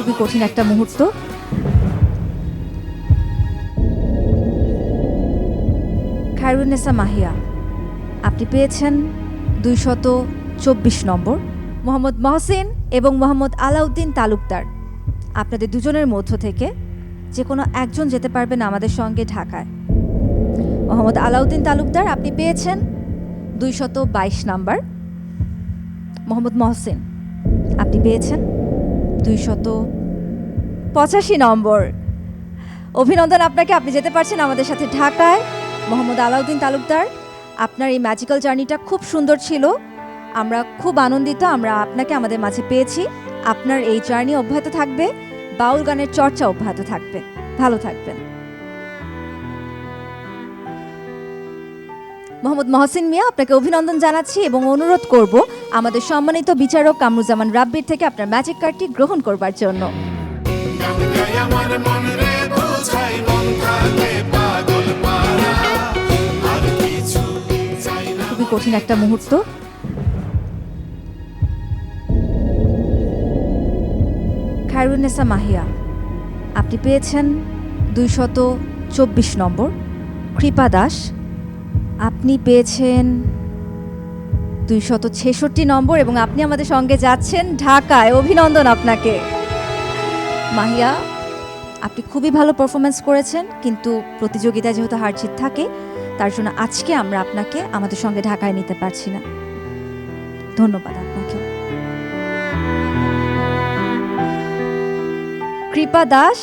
খুবই কঠিন একটা মুহূর্ত। খায়রুন্নেসা মাহিয়া, আপনি পেয়েছেন দুইশত চব্বিশ নম্বর। মোহাম্মদ মহসেন এবং মোহাম্মদ আলাউদ্দিন তালুকদার, আপনাদের দুজনের মধ্য থেকে যে কোনো একজন যেতে পারবেন আমাদের সঙ্গে ঢাকায়। মোহাম্মদ আলাউদ্দিন তালুকদার, আপনি পেয়েছেন দুইশত বাইশ নাম্বার। মোহাম্মদ মহসেন, আপনি পেয়েছেন দুইশত পঁচাশি নম্বর। অভিনন্দন আপনাকে, আপনি যেতে পারছেন আমাদের সাথে ঢাকায়। মোহাম্মদ আলাউদ্দিন তালুকদার, আপনার এই ম্যাজিক্যাল জার্নিটা খুব সুন্দর ছিল। আমরা খুব আনন্দিত, আমরা আপনাকে আমাদের মাঝে পেয়েছি। আপনার এই জার্নি অব্যাহত থাকবে, বাউল গানের চর্চা অব্যাহত থাকবে। ভালো থাকবেন। মোহাম্মদ মহসিন মিয়া, আপনাকে অভিনন্দন জানাচ্ছি এবং অনুরোধ করব আমাদের সম্মানিত বিচারক কামরুজামান রাব্বির থেকে আপনার ম্যাজিক কার্ডটি গ্রহণ করবার জন্য। খুবই কঠিন একটা মুহূর্ত। খায়রুন্নেসা মাহিয়া, আপনি পেয়েছেন দুইশত চব্বিশ নম্বর। কৃপা দাস আপনি পেয়েছেন দুইশত ছেষট্টি নম্বর এবং আপনি আমাদের সঙ্গে যাচ্ছেন ঢাকায়। অভিনন্দন আপনাকে। মাহিয়া, আপনি খুবই ভালো পারফরমেন্স করেছেন, কিন্তু প্রতিযোগিতায় যেহেতু হারজিত থাকে, তার জন্য আজকে আমরা আপনাকে আমাদের সঙ্গে ঢাকায় নিতে পারছি না। ধন্যবাদ আপনাকে। কৃপা দাস,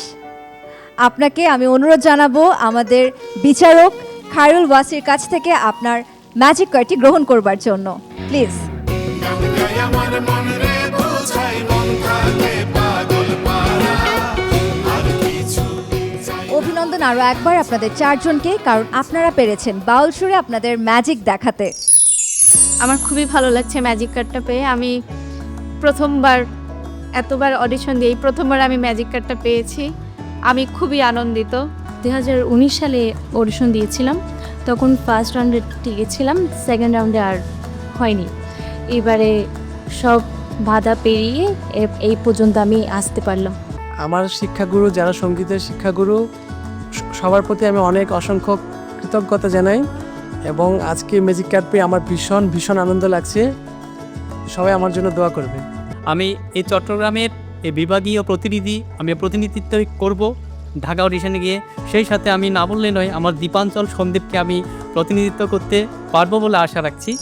আপনাকে আমি অনুরোধ জানাব আমাদের বিচারক খায়রুল ওয়াসির কাছ থেকে আপনার ম্যাজিক কার্ডটি গ্রহণ করবার জন্য। প্লিজ অভিনন্দন আরও একবার আপনাদের চারজনকে, কারণ আপনারা পেরেছেন বাউল সুরে আপনাদের ম্যাজিক দেখাতে। আমার খুবই ভালো লাগছে ম্যাজিক কার্ডটা পেয়ে। আমি প্রথমবার, এতবার অডিশন দিয়ে প্রথমবার আমি ম্যাজিক কার্ডটা পেয়েছি। আমি খুবই আনন্দিত। দু হাজার উনিশ সালে অডিশন দিয়েছিলাম। তখন ফার্স্ট রাউন্ডে টিকেছিলাম সেকেন্ড রাউন্ডে আর হয়নি। এবারে সব বাধা পেরিয়ে এই পর্যন্ত আমি আসতে পারলাম। আমার শিক্ষাগুরু যারা সঙ্গীতের শিক্ষাগুরু সবার প্রতি আমি অনেক অসংখ্য কৃতজ্ঞতা জানাই এবং আজকে ম্যাজিক কার্ড পেয়ে আমার ভীষণ ভীষণ আনন্দ লাগছে। সবাই আমার জন্য দোয়া করবে। আমি এই চট্টগ্রামের এই বিভাগীয় প্রতিনিধি আমি প্রতিনিধিত্ব করব। ঢাকা অডিশনে গিয়ে সেই সাথে আমি না বললে নয়, আমার দীপাঞ্চল সন্দীপকে আমি প্রতিনিধিত্ব করতে পারব বলে আশা রাখছি।